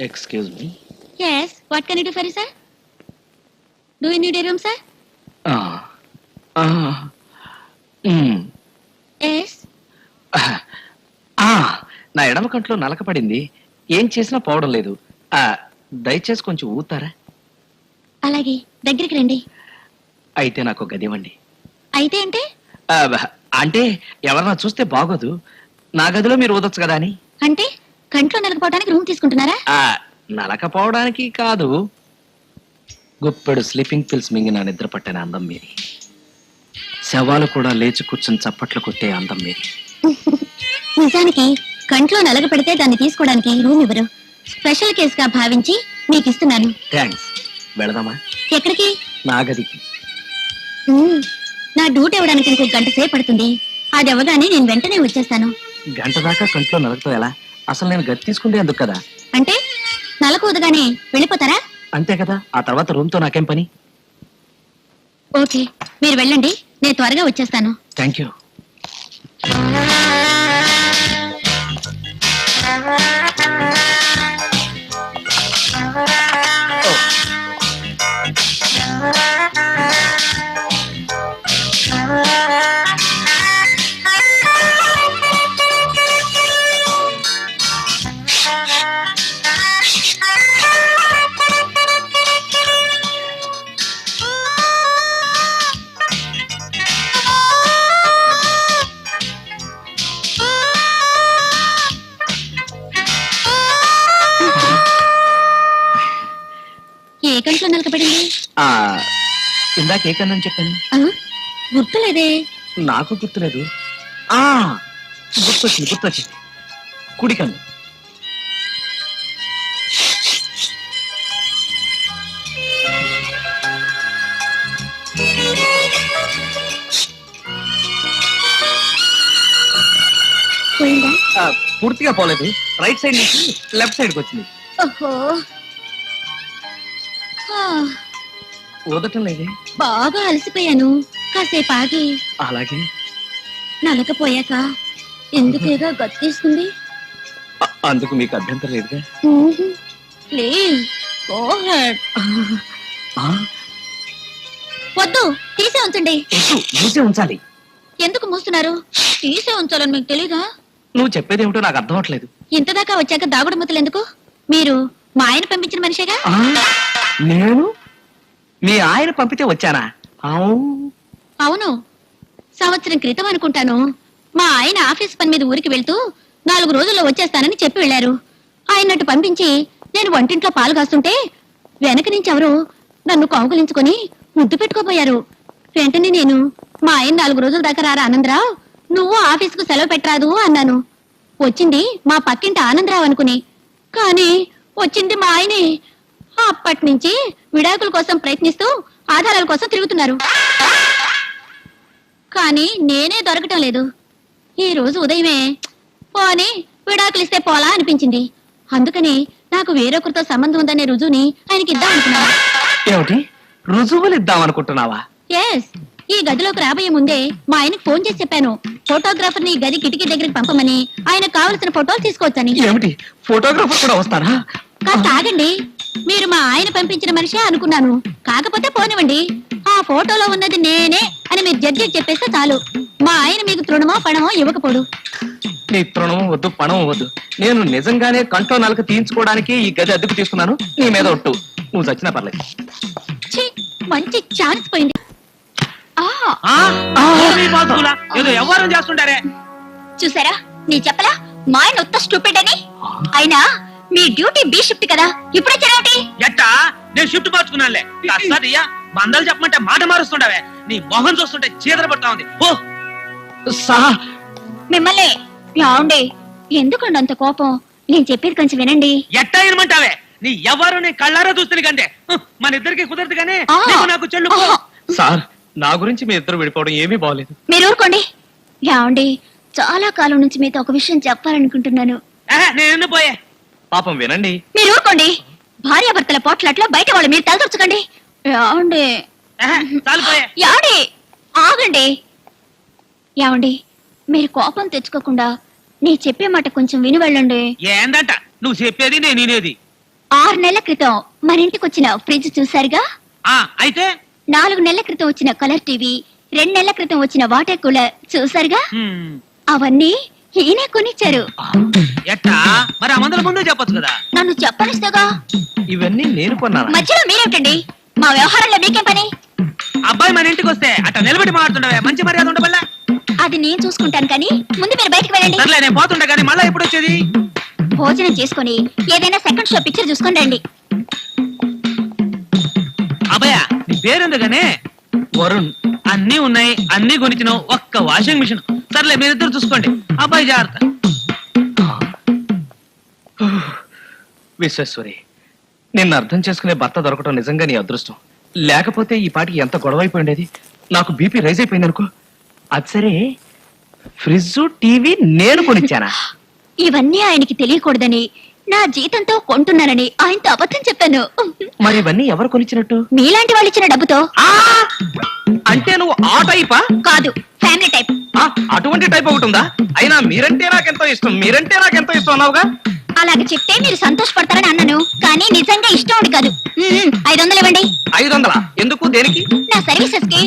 Excuse me yes what can do for sir do you need a room sir yes నా ఎడమ కంట్లో నలక పడింది. ఏం చేసినా పోవడం లేదు. ఆ, దయచేసి కొంచెం ఊతారా? అలాగే దగ్గరికి రండి. అయితే నాకు ఒక గది ఇవ్వండి అయితే అంటే? ఆ, అంటే ఎవరన్నా చూస్తే బాగోదు. నా గదిలో మీరు ఊదొచ్చు కదా అని. అంటే? కంట్లో నలకపోవడానికి రూమ్ తీసుకుంటున్నారా? ఆ, నలక పోవడానికి కాదు. గుప్పెడు స్లీపింగ్ పిల్స్ మింగిన నిద్ర పట్టిన అందం మీది. శవాలు కూడా లేచి కూర్చుని చప్పట్లు కొట్టే అందం మీది. నిజానికి కంట్లో నలగ పెడితే దాన్ని తీసుకోవడానికి రూమ్ ఇవ్వరు స్పెషల్ కేసుగా భావించి మీకు ఇస్తున్నాను. థ్యాంక్స్. వెళదామా? ఎక్కడికి? నా గదికి. మ్మ్. నా డ్యూటీ ఇవ్వడానికి ఇంకొక గంట సేపు పడుతుంది. అది అవ్వగానే నేను వెంటనే వచ్చేస్తాను. గంట దాకా కంట్లో నలకతో ఎలా? అసలు నేను గది తీసుకుంటే ఎందుకు కదా? అంటే నలకూదగానే వెళ్ళిపోతారా? అంతే కదా ఆ తర్వాత రూమ్తో నాకేం పని? ఓకే మీరు వెళ్ళండి నేను త్వరగా వచ్చేస్తాను. Thank you. ఇందాక ఏ కన్నా చెప్పాను? గుర్తులేదే. నాకు గుర్తులేదు. ఆ గుర్తొచ్చింది గుర్తొచ్చింది. కుడి కన్ను. ఆ, పూర్తిగా పోలేదు. రైట్ సైడ్ నుంచి లెఫ్ట్ సైడ్కి వచ్చింది. ఓహో. ఆ, ఊదటం లేదే బాగా అలసిపోయాను. కాసేపు ఆగి. అలాగే. నలకపోయాక ఎందుకేగా గతి తీసుకుంది అ- అందుకు మీకు అభ్యంతరం లేదుగా? ప్లీజ్ గో హెడ్ ఆ, వద్దు. తీసే ఉంచండి. వద్దు, మూసే ఉంచాలి. ఎందుకు మూస్తున్నారు? తీసే ఉంచాలని మీకు తెలీదా? నువ్వు చెప్పేది ఏమిటో నాకు అర్థం అవట్లేదు. ఇంత దాకా వచ్చాక దాగుడు ముద్దలు ఎందుకు? మీరు మా ఆయన పంపించిన మనిషేగా? ఆ, నేను? మీ ఆయన పంపితే వచ్చానా? అవు అవును. సంవత్సరం క్రితం అనుకుంటాను. మా ఆయన ఆఫీస్ పని మీద ఊరికి వెళ్తూ నాలుగు రోజుల్లో వచ్చేస్తానని చెప్పి వెళ్ళారు ఆయన్నట్టు పంపించి నేను వంటింట్లో పాలు కాస్తుంటే వెనక నుంచి ఎవరు నన్ను కౌగులించుకొని ముద్దు పెట్టుకోపోయారు. వెంటనే నేను మా ఆయన నాలుగు రోజుల దాకా రారా ఆనందరావు? నువ్వు ఆఫీసుకు సెలవు పెట్టరాదు అన్నాను. వచ్చింది మా పక్కింటి ఆనందరావు అనుకుని. కానీ వచ్చింది మా ఆయనే. అప్పటి నుంచి విడాకుల కోసం ప్రయత్నిస్తూ ఆధారాల కోసం తిరుగుతున్నారు. కానీ నేనే దొరకటం లేదు. ఈ రోజు ఉదయమే పోని విడాకులు ఇస్తే పోలా అనిపించింది. అందుకని నాకు వేరొకరితో సంబంధం ఉందనే రుజువుని ఆయనకి ఇద్దాం అనుకున్నాను. ఏమిటి? రుజువులు ఇద్దాం అనుకుంటున్నావా? ఎస్ ఈ గదిలోకి రాబోయే ముందే మా ఆయనకు ఫోన్ చేసి చెప్పాను. ఫోటోగ్రాఫర్ని గది కిటికీ దగ్గరికి పంపమని ఆయనకు కావలసిన ఫోటోలు తీసుకోవచ్చని. ఏమిటి? ఫోటోగ్రాఫర్ కూడా వస్తారా కాస్త ఆగండి. మీరు మా ఆయన పంపించిన మనిషే అనుకున్నాను. కాకపోతే పోనివ్వండి. ఆ ఫోటోలో ఉన్నది నేనే అని మీరు జడ్జి చెప్పేస్తే చాలు. మా ఆయన మీకు తృణమో పణమో ఇవ్వకపోడు. నీ తృణం వద్దు పణం వద్దు. నేను నిజంగానే కంట్లో నలక తీయించుకోవడానికి ఈ గది అద్దెకు తీసుకున్నాను నీ మీద ఒట్టు. నువ్వు చచ్చినా పర్లేదు. ఛీ, మంచి ఛాన్స్ పోయింది. ఆ ఆ? ఓరి బాబులా, ఏదో వ్యవహారం చేస్తుంటారే. చూసారా? నీ చెప్పలా? మా ఆయన ఉత్త స్టూపిడ్ అని? అయినా మీ డ్యూటీ బి షిఫ్ట్ కదా? ఇప్పుడే చెరవటి ఎట్టా? నేను షిఫ్ట్ మార్చుకున్నానులే అయ్యా మందలు చెప్పమంటే మాట మారుస్తుండవే. నీ మొహం చూస్తుంటే చీదర పడతా ఉంది. ఓ సార్ మిమ్మల్ని రావండి ఎందుకండి అంత కోపం? నేను చెప్పేది కొంచెం వినండి. ఎట్టా వినమంటావే? నీ ఎవరు నీ కళ్ళారా చూస్తుంది కంటే? మన ఇద్దరికి కుదరదు కానీ ఆ. నీకు నాకు చెల్లు. సార్ నా గురించి మీ ఇద్దరు విడిపోవడం ఏమీ బాగలేదు. మీరు ఊరుకోండి. రావండి చాలా కాలం నుంచి మీతో ఒక విషయం చెప్పాలనుకుంటున్నాను. నేను పోయే? పాపం వినండి. మీరు ఊరుకోండి. భార్యాభర్తల పోట్లాట్లో బయట వాళ్ళు మీరు తలదొచ్చకండి ఆగండి. యావండి మీరు కోపం తెచ్చుకోకుండా నీ చెప్పే మాట కొంచెం విని వెళ్ళండి. ఏందంట? నువ్వు చెప్పేది నేను వినేది. ఆరు నెలల క్రితం మన ఇంటికి వచ్చిన ఫ్రిడ్జ్ చూసారుగా ఆ అయితే? నాలుగు నెలల క్రితం వచ్చిన కలర్ టీవీ రెండు నెలల క్రితం వచ్చిన వాటర్ కూలర్ చూసారుగా. అవన్నీ ఈయనే కొనిచ్చారు. ఎట్టా? మరి ఆ మందుల ముందే చెప్పొచ్చు కదా. నన్ను చెప్పనిస్తేగా? ఇవన్నీ నేను కొన్నాను? మధ్యలో మీరేమిటండి? మా వ్యవహారంలో మీకేం పని? అబ్బాయి మన ఇంటికి వస్తే అట్ట నిలబెట్టి మాట్లాడుతుండవే. మంచి మర్యాద ఉండబల్లా? అది నేను చూసుకుంటాను కానీ ముందు మీరు బయటికి వెళ్ళండి. సర్లే నేను పోతుండే కానీ మళ్ళా ఎప్పుడు వచ్చేది? భోజనం చేసుకొని ఏదైనా సెకండ్ షో పిక్చర్ చూసుకొని రండి. అబ్బాయ నీ పేరెందుకనే? వరుణ్ అన్ని ఉన్నాయి అన్ని కొనిచ్చినావు. ఒక్క వాషింగ్ మిషన్ సర్లే మీరిద్దరు చూసుకోండి. అబ్బాయి జాగ్రత్త. విశ్వేశ్వరి నిన్ను అర్థం చేసుకునే భర్త దొరకటం నిజంగా నీ అదృష్టం. లేకపోతే ఈ పాటికి ఎంత గొడవ అయిపోయి ఉండేది? నాకు బీపీ రైజ్ అయిపోయింది అనుకో. అది సరే ఫ్రిడ్జ్ టీవీ నేను కొనిచ్చానా? ఇవన్నీ ఆయనకి తెలియకూడదని నా జీతంతో కొంటున్నానని ఆయనతో అబద్ధం చెప్పాను. మరి ఇవన్నీ ఎవరు కొనిచ్చినట్టు? మీలాంటి వాళ్ళు ఇచ్చిన డబ్బుతో? ఆ! అంటే నువ్వు ఆ టైపా? కాదు ఫ్యామిలీ టైప్. అటువంటి టైప్ ఒకటి ఉందా? అయినా మీరంటే నాకెంతో ఇష్టం మీరంటే నాకెంతో ఇష్టం అన్నావుగా? అలాగే చెప్తే మీరు సంతోషపడతారని అన్నాను కానీ నిజంగా ఇష్టం ఉండి కాదు. ఐదు వందలు ఇవ్వండి. ఐదు వందల ఎందుకు దేనికి? నా సర్వీసెస్కి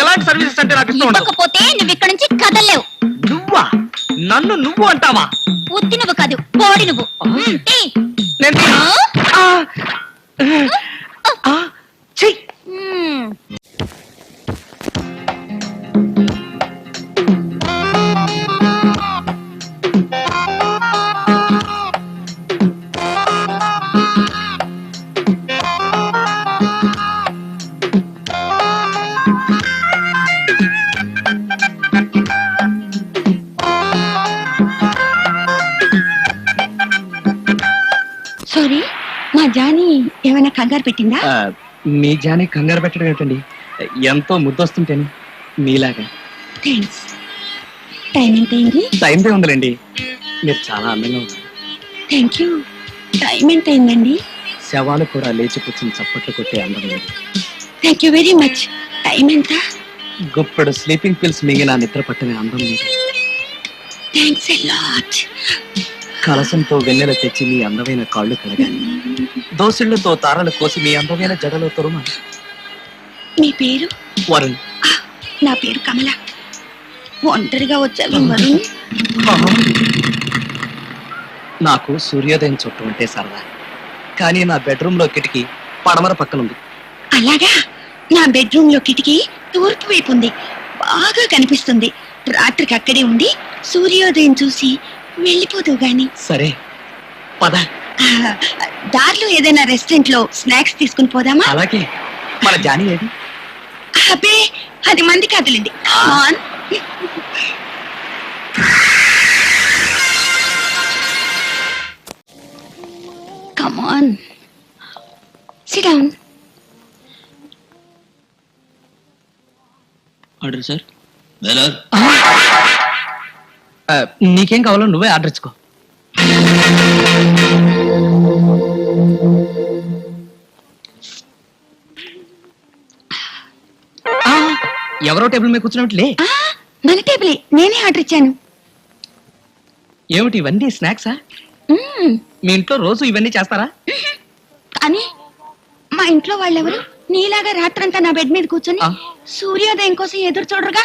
ఎలాంటి సర్వీసెస్ అంటే నాకు ఇష్టం ఇవ్వకపోతే నువ్వు ఇక్కడ నుంచి కదలలేవు. నువ్వా? నన్ను నువ్వు అంటావా? ఉత్తి నువ్వు కాదు పోడి నువ్వు. నేను ఏమైనా కంగారు పెట్టిందా? మీ జాని కంగారు పెట్టడం ఏంటండి? ఎంతో ముద్దొస్తుంటేను మీలాగా. థ్యాంక్స్ టైం ఎంత అయింది టైందే ఉందిలేండి. మీరు చాలా అందంగా ఉన్నారు. థ్యాంక్ యూ టైం ఎంత అయిందండి శవాలు కూడా లేచి కూర్చుని చప్పట్లు కొట్టే అందం లేదు. Thank you very much time ఎంత? గుప్పడు స్లీపింగ్ పిల్స్ మిగిలిన నిద్ర పట్టిన అందం లేదు. థ్యాంక్స్ ఎ లాట్ కలసంతో వెన్నెల తెచ్చి మీ అందమైన కాళ్ళు కడగాలి. దోసిళ్ళతో తారలు కోసి మీ అందమైన జడలో తొరుమ మీ పేరు? వరుణ్. నా పేరు కమల. ఒంటరిగా వచ్చాను వరుణ్. నాకు సూర్యోదయం చుట్టూ ఉంటే సరదా. కానీ నా బెడ్రూమ్లో కిటికీ పడమర పక్కన ఉంది అలాగా? నా బెడ్రూమ్లో కిటికీ తూర్పు వైపు ఉంది. బాగా కనిపిస్తుంది. రాత్రికి అక్కడే ఉండి సూర్యోదయం చూసి వెళ్ళిపోదు గాని. సరే పద. ఆ, దారిలో ఏదైనా రెస్టారెంట్లో స్నాక్స్ తీసుకుని పోదామా? అలాగే. మన జాని ఏది? అబ్బే అది మంది కాదులేండి. On. Come on sit down order sir నీకేం కావాలో నువ్వే ఆర్డర్ ఇచ్చుకో. ఎవరో టేబుల్ మీద కూర్చున్నట్లే మన టేబుల్. నేనే ఆర్డర్ ఇచ్చాను. ఏమిటి ఇవన్నీ స్నాక్సా. మీ ఇంట్లో రోజు ఇవన్నీ చేస్తారా? కానీ మా ఇంట్లో వాళ్ళెవరు? నీలాగా రాత్రంతా నా బెడ్ మీద కూర్చొని. సూర్యోదయం కోసం ఎదురు చూడరుగా?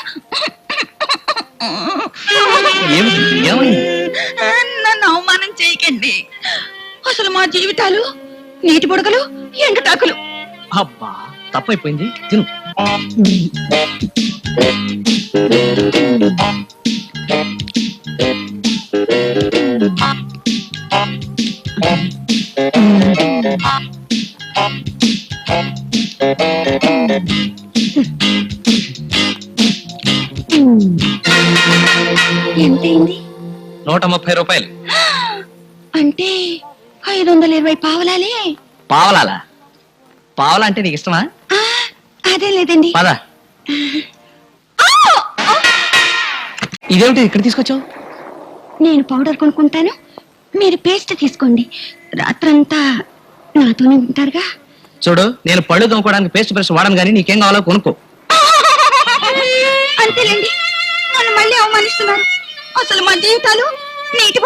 నన్ను అవమానం చేయకండి. అసలు మా జీవితాలు నీటి బుడగలు ఎండటాకులు. అబ్బా తప్పైపోయింది. తిను. పావలాలా. పావలా అంటే నీకు ఇష్టమా అదే లేదండి. పద. ఇదేమిటి ఇక్కడ తీసుకొచ్చావు? నేను పౌడర్ కొనుక్కుంటాను. మీరు పేస్ట్ తీసుకోండి. రాత్రంతా నాతోనే ఉంటారుగా. చూడు నేను పళ్ళు తోముకోవడానికి పేస్ట్ బ్రష్ వాడను కానీ నీకేం కావాలో కొనుక్కో. అంతేలేండి. నన్ను మళ్ళీ అవమానిస్తున్నారు. అసలు మా జీవితాలు నీటి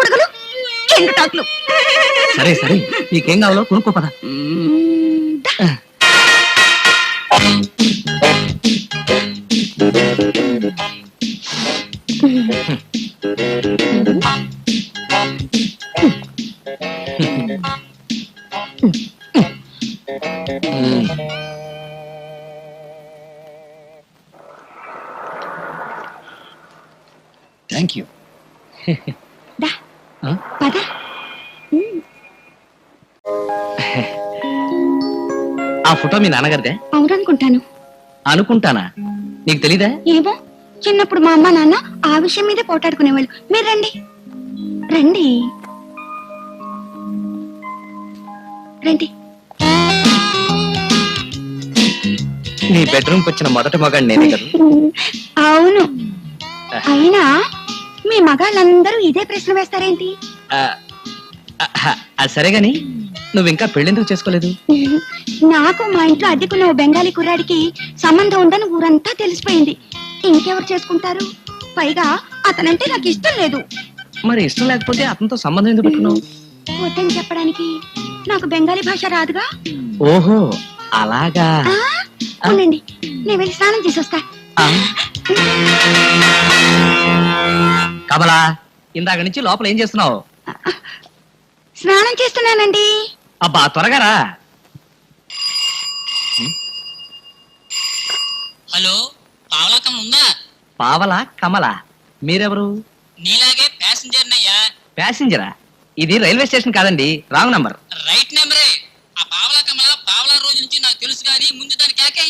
బుడగలు ఎండుటాకులు సరే సరే. నీకేం కావాలో కొనుక్కో పద. ఆ ఫోటో మీ నాన్నగారిదే? అవుననుకుంటాను. అనుకుంటానా? నీకు తెలీదా? ఏమో? చిన్నప్పుడు మా అమ్మ నాన్న ఆ విషయం మీదే పోటాడుకునేవాళ్ళు మీరు రండి. రండి. రండి. నీ బెడ్రూమ్కి వచ్చిన మొదటి మగాడు నేనే కదా? అవును. అయినా మీ మగాళ్ళందరూ ఇదే ప్రశ్న వేస్తారేంటి? ఆ, ఆ, అది సరే గాని నువ్వు ఇంకా పెళ్ళెందుకు చేసుకోలేదు? నాకు మా ఇంట్లో అద్దెకున్న ఓ బెంగాలీ కుర్రాడికి సంబంధం ఉందని ఊరంతా తెలిసిపోయింది. ఇంకెవరు చేసుకుంటారు? పైగా అతనంటే నాకు ఇష్టం లేదు. మరి ఇష్టం లేకపోతే అతనితో సంబంధం ఎందుకు పెట్టుకున్నావు? వద్దని చెప్పడానికి నాకు బెంగాలీ భాష రాదుగా? ఓహో అలాగా. ఆ, ఉండండి. నేను వెళ్ళి స్నానం చేసి వస్తా. ఆ. కమలా ఇందాక నుంచి లోపల ఏం చేస్తున్నావు? స్నానం చేస్తున్నానండి. అబ్బా త్వరగా రా. హలో పావలకం ఉందా? పావల కమల. మీరెవరు? నీలాగే ప్యాసింజర్ నయ్యా ప్యాసింజరా? ఇది రైల్వే స్టేషన్ కాదండి రాంగ్ నంబర్. రైట్ నెంబరే. ఆ పావలా కమల పావలా రోజు నుంచి నాకు తెలుసు కానీ ముందు దాని కేకై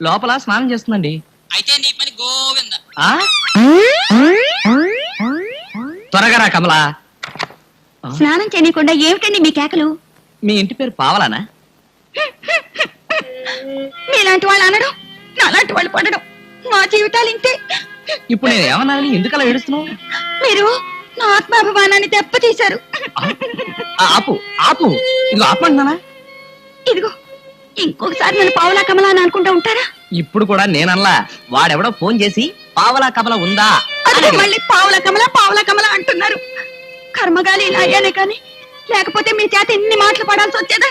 లోపల స్నానం చేస్తుందండి. అయితే నీ పని గోవింద. ఆ? త్వరగా రా కమల. స్నానం చేయకుండా ఏమిటండి మీ కేకలు? మీ ఇంటి పేరు పావలానా? మీలాంటి వాళ్ళు అనడం? నాలాంటి వాళ్ళు పడడం మా జీవితాలు ఇంతే. ఇప్పుడు నేను ఏమన్నానని ఎందుకలా ఏడుస్తున్నావు? మీరు నా ఆత్మాభిమానాన్ని దెబ్బతీశారు. ఆ, ఆపు ఆపు. ఇదిగో ఆపమంటున్నానా? ఇదిగో ఇంకొకసారి నన్ను పావులా కమలా అని అనుకుంటూ ఉంటారా? ఇప్పుడు కూడా నేనల్లా వాడెవడో ఫోన్ చేసి పావలా కమల ఉందా? అడిగాడు. మళ్ళీ పావుల కమల పావుల కమల అంటున్నారు. కర్మగాలి ఇలా అయ్యానే కానీ లేకపోతే మీ చేత ఎన్ని మాటలు పడాల్సి వచ్చేదా?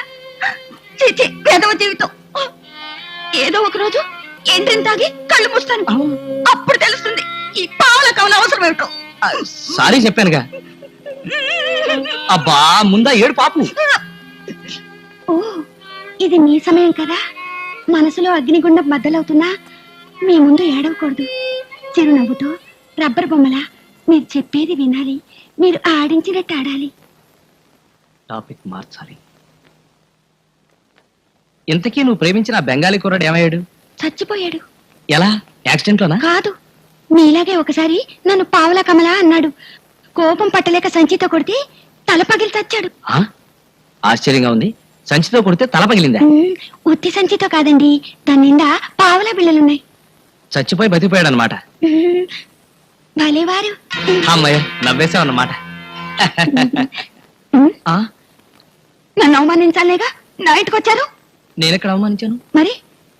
చిచి పేదవ జీవితం. ఏదో ఒక రోజు ఎండ్రిని తాగి కళ్ళు మూస్తాను అప్పుడు తెలుస్తుంది ఈ పావుల కమల అవసరం ఏమిటో సారీ చెప్పానుగా. అబ్బా ముందా ఏడు పాపు. ఓ ఇది మీ సమయం కదా. మనసులో అగ్నిగుండం బద్దలవుతున్నా మీ ముందు ఏడవకూడదు. చిరునవ్వుతో రబ్బర్ బొమ్మలా మీరు చెప్పేది వినాలి. మీరు ఆడించినట్టు ఆడాలి. టాపిక్ మార్చాలి. ఇంతకీ నువ్వు ప్రేమించిన బెంగాలీ కుర్రాడు ఏమయ్యాడు? చచ్చిపోయాడు. ఎలా? యాక్సిడెంట్ లోనా కాదు. మీలాగే ఒకసారి నన్ను పావలా కమలా అన్నాడు. కోపం పట్టలేక సంచితో కొడితే తల పగిలి చచ్చాడు ఆ? ఆశ్చర్యంగా ఉంది. సంచితో కొడితే తల పగిలిందా? ఉమ్, ఉత్తి సంచితో కాదండి. దాని నిండా పావలా బిళ్ళలున్నాయి. చచ్చిపోయి బతికిపోయాడు అనమాట ఉమ్, భలేవారు. అమ్మయ్య నవ్వేసావు అన్నమాట ఉమ్, ఆ? నన్ను అవమానించాలేగా నా ఇంటికి వచ్చారు నేనెక్కడ అవమానించాను? మరి?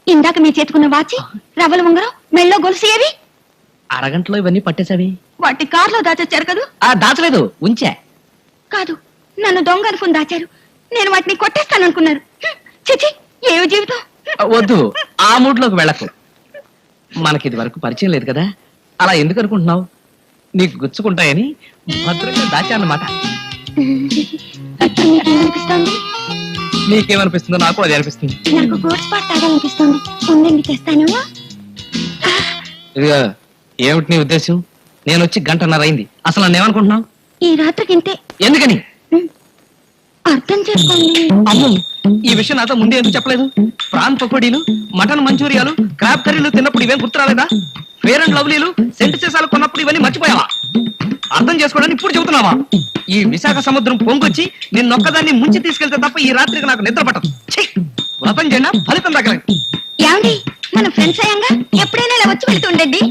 ఇందాక మీ చేతుకున్న వాచి రవ్వల ఉంగరం మెళ్ళో గొలుసు ఏవి? అరగంటలో ఇవన్నీ పట్టేశావి. వాటి కారులో దాచొచ్చారు కదూ? దాచలేదు ఉంచా. కాదు నన్ను దొంగ అనుకుని దాచారు. నేను వాటిని కొట్టేస్తాననుకున్నారు హ్మ్, చిచి ఏవి జీవితం? వద్దు ఆ మూడ్లోకి వెళ్ళకు. మనకి ఇది వరకు పరిచయం లేదు కదా. అలా ఎందుకు అనుకుంటున్నావు? నీకు గుచ్చుకుంటాయని భద్రంగా దాచానమాట మీకేమనిపిస్తోంది నీకేమనిపిస్తుందో నాకు అది అనిపిస్తుంది. నాకు గోడ్స్ పాట్ తాగాలనిపిస్తోంది ఉందండి తెస్తాను. ఇదిగో ఏమిటి నీ ఉద్దేశం? నేను వచ్చి గంటన్నర అయింది. అసలు నన్ను ఏమనుకుంటున్నావు? ఈ రాత్రికి ఇంతే ఎందుకని? అర్థం చేసుకోండి. అమ్ము ఈ విషయం నాతో ముందే ఎందుకు చెప్పలేదు? ప్రాన్ పకోడీలు మటన్ మంచూరియాలు క్రాబ్ కర్రీలు తిన్నప్పుడు ఇవేం గుర్తు పేరెంట్ ఫేర్ అండ్ లవ్లీలు సెంటు చేసాలు కొన్నప్పుడు ఇవన్నీ మర్చిపోయావా? అర్థం చేసుకోవడానికి ఇప్పుడు చెబుతున్నావా? ఈ విశాఖ సముద్రం పొంగొచ్చి నిన్నొక్కదాన్ని ముంచి తీసుకెళ్తే తప్ప ఈ రాత్రికి నాకు నిద్ర పట్టదు. ఛీ! వ్రతం చేయనా ఫలితం తగ్గలేదు. ఏమండి? మన ఫ్రెండ్స్ ఎప్పుడైనా ఇలా వచ్చి వెళ్తుండండి